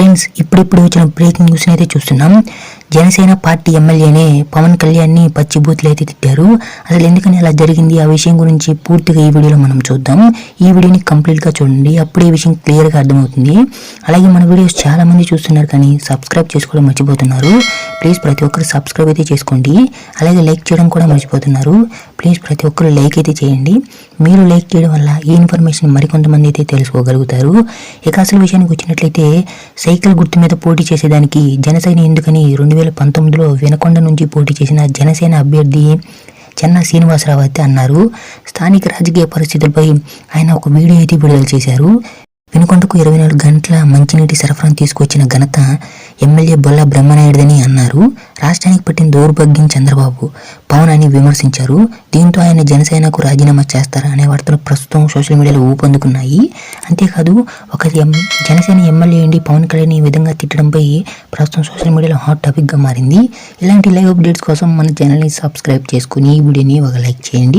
Friends ఇప్పుడిప్పుడు వచ్చిన breaking news అయితే చూస్తున్నాం. జనసేన పార్టీ ఎమ్మెల్యేనే పవన్ కళ్యాణ్ని పచ్చి అయితే తిట్టారు. అసలు ఎందుకని అలా జరిగింది? ఆ విషయం గురించి పూర్తిగా ఈ వీడియోలో మనం చూద్దాం. ఈ వీడియోని కంప్లీట్గా చూడండి. అప్పుడు ఈ విషయం క్లియర్గా అర్థమవుతుంది. అలాగే మన వీడియోస్ చాలా మంది చూస్తున్నారు కానీ సబ్స్క్రైబ్ చేసుకోవడం మర్చిపోతున్నారు. ప్లీజ్ ప్రతి ఒక్కరు సబ్స్క్రైబ్ అయితే చేసుకోండి. అలాగే లైక్ చేయడం కూడా మర్చిపోతున్నారు. ప్లీజ్ ప్రతి ఒక్కరు లైక్ అయితే చేయండి. మీరు లైక్ చేయడం వల్ల ఈ ఇన్ఫర్మేషన్ మరికొంతమంది అయితే తెలుసుకోగలుగుతారు. ఇక అసలు విషయానికి వచ్చినట్లయితే సైకిల్ గుర్తు మీద పోటీ చేసేదానికి జనసేన ఎందుకని రెండు వేల పంతొమ్మిదిలో వినకొండ నుంచి పోటీ చేసిన జనసేన అభ్యర్థి చెన్న శ్రీనివాసరావు అయితే అన్నారు. స్థానిక రాజకీయ పరిస్థితులపై ఆయన ఒక వీడియో అయితే విడుదల చేశారు. వినుకొండకు ఇరవై నాలుగు గంటల మంచినీటి సరఫరాను తీసుకొచ్చిన ఘనత ఎమ్మెల్యే బొల్ల బ్రహ్మనాయుడిదని అన్నారు. రాష్ట్రానికి పట్టిన దౌర్భాగ్యం చంద్రబాబు. పవన్ అని విమర్శించారు. దీంతో ఆయన జనసేనకు రాజీనామా చేస్తారా అనే వార్తలు ప్రస్తుతం సోషల్ మీడియాలో ఊపందుకున్నాయి. అంతేకాదు ఒక ఎం జనసేన ఎమ్మెల్యే అండి పవన్ కళ్యాణ్ ఈ విధంగా తిట్టడంపై ప్రస్తుతం సోషల్ మీడియాలో హాట్ టాపిక్గా మారింది. ఇలాంటి లైవ్ అప్డేట్స్ కోసం మన ఛానల్ని సబ్స్క్రైబ్ చేసుకుని ఈ వీడియోని ఒక లైక్ చేయండి.